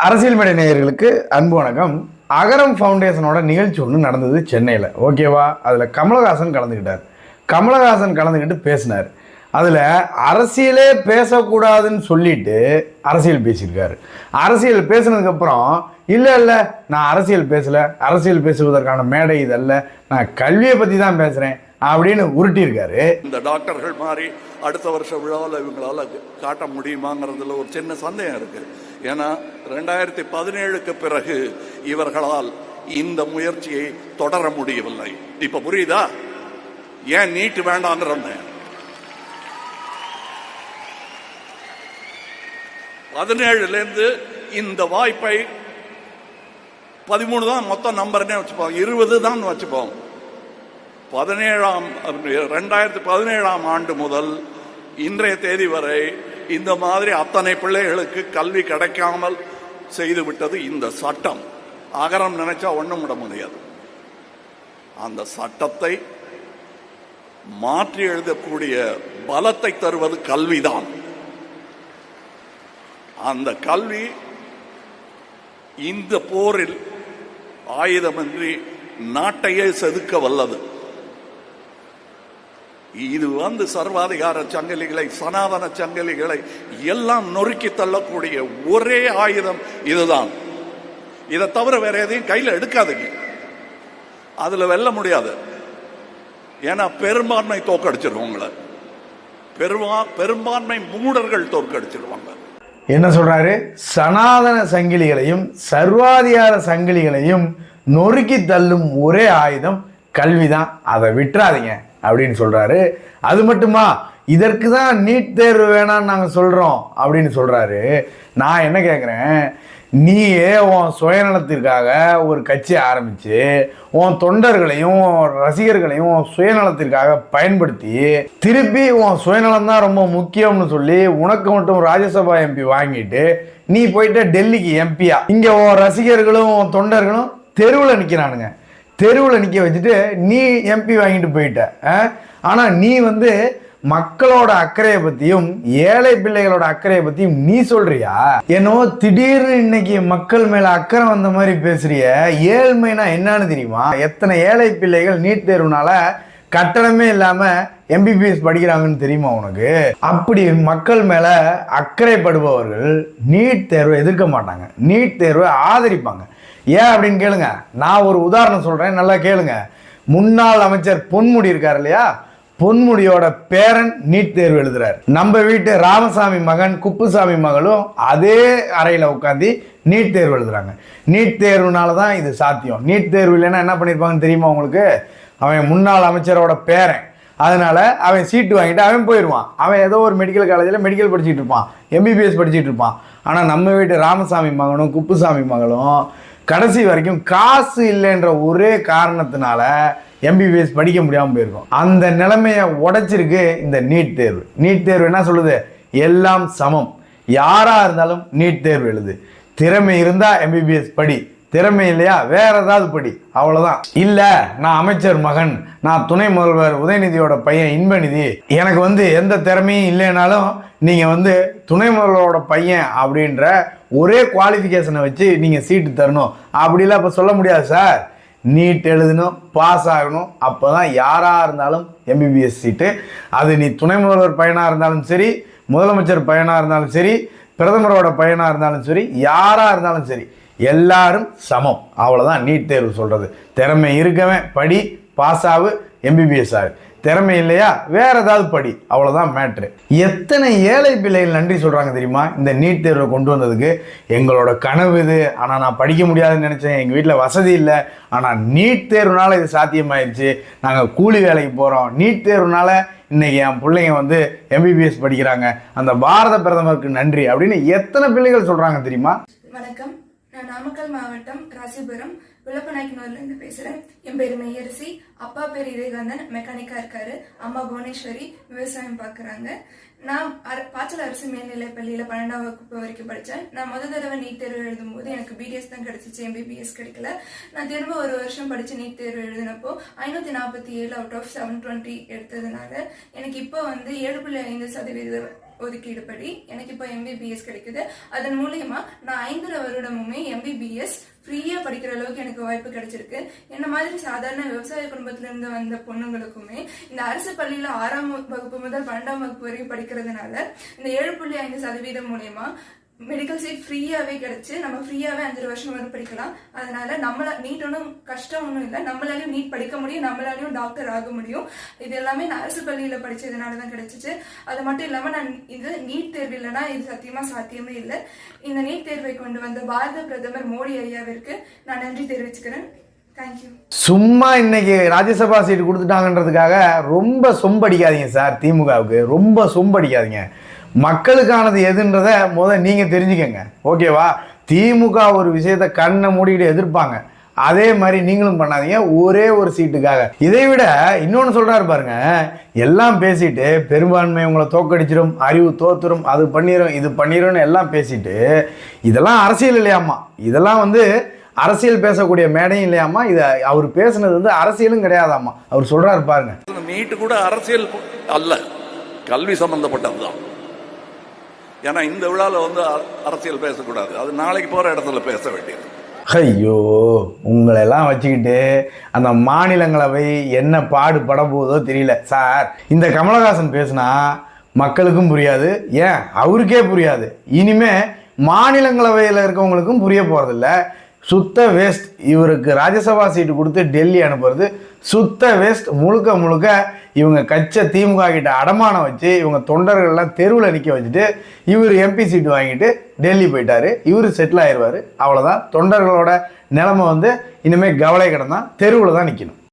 அரசியல் மேடை நேயர்களுக்கு அன்பு வணக்கம். அகரம் ஃபவுண்டேஷனோட நிகழ்ச்சி ஒன்று நடந்தது சென்னையில். ஓகேவா அதில் கமலஹாசன் கலந்துக்கிட்டார் கமலஹாசன் கலந்துக்கிட்டு பேசினார். அதில் அரசியலே பேசக்கூடாதுன்னு சொல்லிட்டு அரசியல் பேசியிருக்காரு. அரசியல் பேசினதுக்கப்புறம் இல்லை இல்லை நான் அரசியல் பேசலை. அரசியல் பேசுவதற்கான மேடை இதல்ல நான் கல்வியை பற்றி தான் பேசுகிறேன் அப்படின்னு உருட்டியிருக்காரு. இந்த டாக்டர்கள் மாதிரி அடுத்த வருஷ விழாவில் இவங்களால காட்ட முடியுமாங்கிறதுல ஒரு சின்ன சந்தேகம் இருக்கு. ஏன்னா ரெண்டாயிரத்தி பதினேழுக்கு பிறகு இவர்களால் இந்த முயற்சியை தொடர முடியவில்லை. இப்ப புரியுதா? ஏன் நீட்டு வேண்டாங்கிறேன் பதினேழுல இருந்து இந்த வாய்ப்பை பதிமூணு தான் மொத்தம் நம்பர்னே வச்சுப்போம். இருபது தான் வச்சுப்போம். பதினேழாம் ரெண்டாயிரத்தி பதினேழாம் ஆண்டு முதல் இன்றைய தேதி வரை இந்த மாதிரி அத்தனை பிள்ளைகளுக்கு கல்வி கிடைக்காமல் செய்துவிட்டது இந்த சட்டம். அகரம் நினைச்சா ஒன்றும் விட முடியாது. அந்த சட்டத்தை மாற்றி எழுதக்கூடிய பலத்தை தருவது கல்விதான். அந்த கல்வி இந்த போரில் ஆயுதமின்றி நாட்டையே செதுக்க வல்லது. இது வந்து சர்வாதிகார சங்கிலிகளை சனாதன சங்கிலிகளை எல்லாம் நொறுக்கி தள்ளக்கூடிய ஒரே ஆயுதம் இதுதான். இதை தவிர வேற எதையும் கையில் எடுக்காதீங்க. அதுல வெல்ல முடியாது. ஏன்னா பெரும்பான்மை தோக்கடிச்சிருவோம் உங்களை. பெருமா பெரும்பான்மை மூடர்கள் தோற்கடிச்சிருவாங்க. என்ன சொல்றாரு? சனாதன சங்கிலிகளையும் சர்வாதிகார சங்கிலிகளையும் நொறுக்கி தள்ளும் ஒரே ஆயுதம் கல்விதான். அதை விட்டுறாதீங்க. அப்படின்னு சொல்கிறாரு அது மட்டுமா? இதற்கு தான் நீட் தேர்வு வேணாம்னு நாங்கள் சொல்கிறோம் அப்படின்னு சொல்கிறாரு நான் என்ன கேட்குறேன் நீயே உன் சுயநலத்திற்காக ஒரு கட்சி ஆரம்பித்து உன் தொண்டர்களையும் ரசிகர்களையும் உன் சுயநலத்திற்காக பயன்படுத்தி திருப்பி உன் சுயநலம் தான் ரொம்ப முக்கியம்னு சொல்லி உனக்கு மட்டும் ராஜ்யசபா எம்பி வாங்கிட்டு நீ போயிட்ட டெல்லிக்கு எம்பியா இங்கே உன் ரசிகர்களும் உன் தொண்டர்களும் தெருவில் நிற்கிறானுங்க தெருவில் நிற்க வச்சுட்டு நீ எம்பி வாங்கிட்டு போயிட்ட ஆனால் நீ வந்து மக்களோட அக்கறையை பற்றியும் ஏழை பிள்ளைகளோட அக்கறையை பற்றியும் நீ சொல்றியா? என்னவோ திடீர்னு இன்னைக்கு மக்கள் மேலே அக்கறை வந்த மாதிரி பேசுறிய ஏழ்மைனா என்னன்னு தெரியுமா? எத்தனை ஏழை பிள்ளைகள் நீட் தேர்வுனால கட்டணமே இல்லாமல் எம்பிபிஎஸ் படிக்கிறாங்கன்னு தெரியுமா உனக்கு? அப்படி மக்கள் மேலே அக்கறைப்படுபவர்கள் நீட் தேர்வை எதிர்க்க மாட்டாங்க. நீட் தேர்வை ஆதரிப்பாங்க. ஏன் அப்படின்னு கேளுங்க. நான் ஒரு உதாரணம் சொல்கிறேன் நல்லா கேளுங்க. முன்னாள் அமைச்சர் பொன்முடி இருக்கார் இல்லையா? பொன்முடியோட பேரன் நீட் தேர்வு எழுதுறாரு. நம்ம வீட்டு ராமசாமி மகன் குப்புசாமி மகளும் அதே அறையில் உட்காந்து நீட் தேர்வு எழுதுறாங்க. நீட் தேர்வுனால தான் இது சாத்தியம். நீட் தேர்வு இல்லைன்னா என்ன பண்ணியிருப்பாங்கன்னு தெரியுமா உங்களுக்கு? அவன் முன்னாள் அமைச்சரோட பேரன். அதனால அவன் சீட்டு வாங்கிட்டு அவன் போயிடுவான். அவன் ஏதோ ஒரு மெடிக்கல் காலேஜில் மெடிக்கல் படிச்சுட்டு இருப்பான். எம்பிபிஎஸ் படிச்சுட்டு இருப்பான். ஆனால் நம்ம வீட்டு ராமசாமி மகனும் குப்புசாமி மகளும் கடைசி வரைக்கும் காசு இல்லைன்ற ஒரே காரணத்தினால எம்பிபிஎஸ் படிக்க முடியாமல் போயிருக்கும். அந்த நிலைமையை உடைச்சிருக்கு இந்த நீட் தேர்வு. நீட் தேர்வு என்ன சொல்லுது? எல்லாம் சமம். யாராக இருந்தாலும் நீட் தேர்வு எழுது. திறமை இருந்தால் எம்பிபிஎஸ் படி. திறமை இல்லையா? வேற ஏதாவது படி. அவ்வளவுதான். இல்ல நான் அமைச்சர் மகன். நான் துணை முதல்வர் உதயநிதியோட பையன் இன்பநிதி. எனக்கு வந்து எந்த திறமையும் இல்லைனாலும் நீங்க வந்து துணை முதல்வரோட பையன் அப்படின்ற ஒரே குவாலிஃபிகேஷனை வச்சு நீங்க சீட்டு தரணும். அப்படிலாம் இப்ப சொல்ல முடியாது சார் நீட் எழுதணும் பாஸ் ஆகணும். அப்போ தான் யாராக இருந்தாலும் எம்பிபிஎஸ் சீட்டு அது நீ துணை முதல்வர் பையனாக இருந்தாலும் சரி முதலமைச்சர் பையனாக இருந்தாலும் சரி பிரதமரோட பையனாக இருந்தாலும் சரி யாராக இருந்தாலும் சரி. எல்லாரும் சமம். அவ்வளோதான் நீட் தேர்வு சொல்கிறது திறமை இருக்கவன் படி பாஸ் ஆகு எம்பிபிஎஸ் ஆகு. திறமை இல்லையா? வேற ஏதாவது படி. அவ்வளோதான் மேட்ரு எத்தனை ஏழை பிள்ளைகள் நன்றி சொல்கிறாங்க தெரியுமா? இந்த நீட் தேர்வை கொண்டு வந்ததுக்கு. எங்களோட கனவு இது. ஆனால் நான் படிக்க முடியாதுன்னு நினச்சேன். எங்கள் வீட்டில் வசதி இல்லை. ஆனால் நீட் தேர்வுனால இது சாத்தியமாயிருச்சு. நாங்கள் கூலி வேலைக்கு போகிறோம் நீட் தேர்வுனால இன்றைக்கி என் பிள்ளைங்க வந்து எம்பிபிஎஸ் படிக்கிறாங்க. அந்த பாரத பிரதமருக்கு நன்றி அப்படின்னு எத்தனை பிள்ளைகள் சொல்கிறாங்க தெரியுமா? வணக்கம். நான் நாமக்கல் மாவட்டம் ராசிபுரம் விளப்பநாயக்கனூர்ல பேசுகிறேன் என் பேர் மெய்யரசி. அப்பா பேர் இதயகாந்தன் மெக்கானிக்காக இருக்காரு. அம்மா புவனேஸ்வரி. விவசாயம் பார்க்குறாங்க நான் அர- பாச்சல் அரசு மேல்நிலைப் பள்ளியில் பன்னெண்டாம் வகுப்பு வரைக்கும் படித்தேன் நான் முதல் தடவை நீட் தேர்வு எழுதும்போது எனக்கு பிடிஎஸ் தான் கிடச்சிச்சு. எம்பிபிஎஸ் கிடைக்கல. நான் திரும்ப ஒரு வருஷம் படித்து நீட் தேர்வு எழுதினப்போ ஐநூற்றி நாற்பத்தி ஏழு அவுட் ஆஃப் செவன் டுவெண்ட்டி எடுத்ததுனால எனக்கு இப்போ வந்து ஏழு புள்ளி ஐந்து சதவீதம் ஒதுக்கீடு படி எனக்கு இப்போ எம்பிபிஎஸ் கிடைக்குது. அதன் மூலியமா நான் ஐந்தரை வருடமுமே எம்பிபிஎஸ் ஃப்ரீயாக படிக்கிற அளவுக்கு எனக்கு வாய்ப்பு கிடைச்சிருக்கு. என்ன மாதிரி சாதாரண விவசாய குடும்பத்திலேருந்து வந்த பொண்ணுங்களுக்குமே இந்த அரசு பள்ளியில் ஆறாம் வகுப்பு முதல் பன்னெண்டாம் வகுப்பு வரைக்கும் படிக்கிறதுனால இந்த ஏழு புள்ளி ஐந்து சதவீதம் மூலியமா மெடிக்கல் சீட் ஃப்ரீயாகவே கிடச்சி நம்ம ஃப்ரீயாகவே அஞ்சு வருஷம் வரை படிக்கலாம். அதனால நம்மளை நீட் ஒன்றும் கஷ்டம் ஒன்றும் இல்லை. நம்மளாலையும் நீட் படிக்க முடியும் நம்மளாலையும் டாக்டர் ஆக முடியும். இது எல்லாமே நான் அரசு பள்ளியில் படித்ததுனால தான் கிடைச்சிச்சு. அது மட்டும் இல்லாமல் நான் இது நீட் தேர்வு இல்லைன்னா இது சத்தியமாக சாத்தியமே இல்லை. இந்த நீட் தேர்வை கொண்டு வந்த பாரத பிரதமர் மோடி ஐயாவிற்கு நான் நன்றி தெரிவிச்சுக்கிறேன். சும்மா இன்னைக்கு ராஜ்யசபா சீட்டு கொடுத்துட்டாங்கன்றதுக்காக ரொம்ப சொம்படிக்காதீங்க சார் திமுகவுக்கு. ரொம்ப சொம்படிக்காதீங்க. மக்களுக்கானது எதுன்றத முதல் நீங்கள் தெரிஞ்சுக்கங்க. ஓகேவா? திமுக ஒரு விஷயத்தை கண்ணை மூடிக்கிட்டு எதிர்ப்பாங்க. அதே மாதிரி நீங்களும் பண்ணாதீங்க. ஒரே ஒரு சீட்டுக்காக. இதை விட இன்னொன்று சொல்கிறாரு பாருங்க. எல்லாம் பேசிட்டு பெரும்பான்மை உங்களை தோக்கடிச்சிடும் அறிவு தோத்துரும் அது பண்ணிடும் இது பண்ணிடும்னு எல்லாம் பேசிட்டு இதெல்லாம் அரசியல் இல்லையாம்மா. இதெல்லாம் வந்து அரசியல் பேசக்கூடிய மேடையும் இல்லையாம்மா. இது அவர் பேசுனது வந்து அரசியலும் கிடையாதாம்மா. அவர் சொல்றாரு பாருங்க. நீட்டு கூட அரசியல் அல்ல. கல்வி சம்பந்தப்பட்டதுதான் ஏன்னா இந்த விழாவில் வந்து அரசியல் பேசக்கூடாது. அது நாளைக்கு போகிற இடத்துல பேச வேண்டியது. ஐயோ உங்களெல்லாம் வச்சுக்கிட்டு அந்த மாநிலங்களவை என்ன பாடுபட போதோ தெரியல. சார் இந்த கமலஹாசன் பேசுனா மக்களுக்கும் புரியாது. ஏன்? அவருக்கே புரியாது. இனிமே மாநிலங்களவையில் இருக்கவங்களுக்கும் புரிய போகிறதில்ல சுத்த வேஸ்ட் இவருக்கு ராஜ்யசபா சீட்டு கொடுத்து டெல்லி அனுப்புறது. சுத்த வேஸ்ட் முழுக்க முழுக்க இவங்க கட்ச திமுக கிட்ட அடமானம் வச்சு இவங்க தொண்டர்கள்லாம் தெருவில் நிற்க வச்சுட்டு இவர் எம்பி சீட்டு வாங்கிட்டு டெல்லி போயிட்டார். இவர் செட்டில் ஆயிடுவார் அவ்வளோதான் தொண்டர்களோட நிலைமை வந்து இனிமேல் கவலை கிடந்தான் தெருவில் தான் நிற்கணும்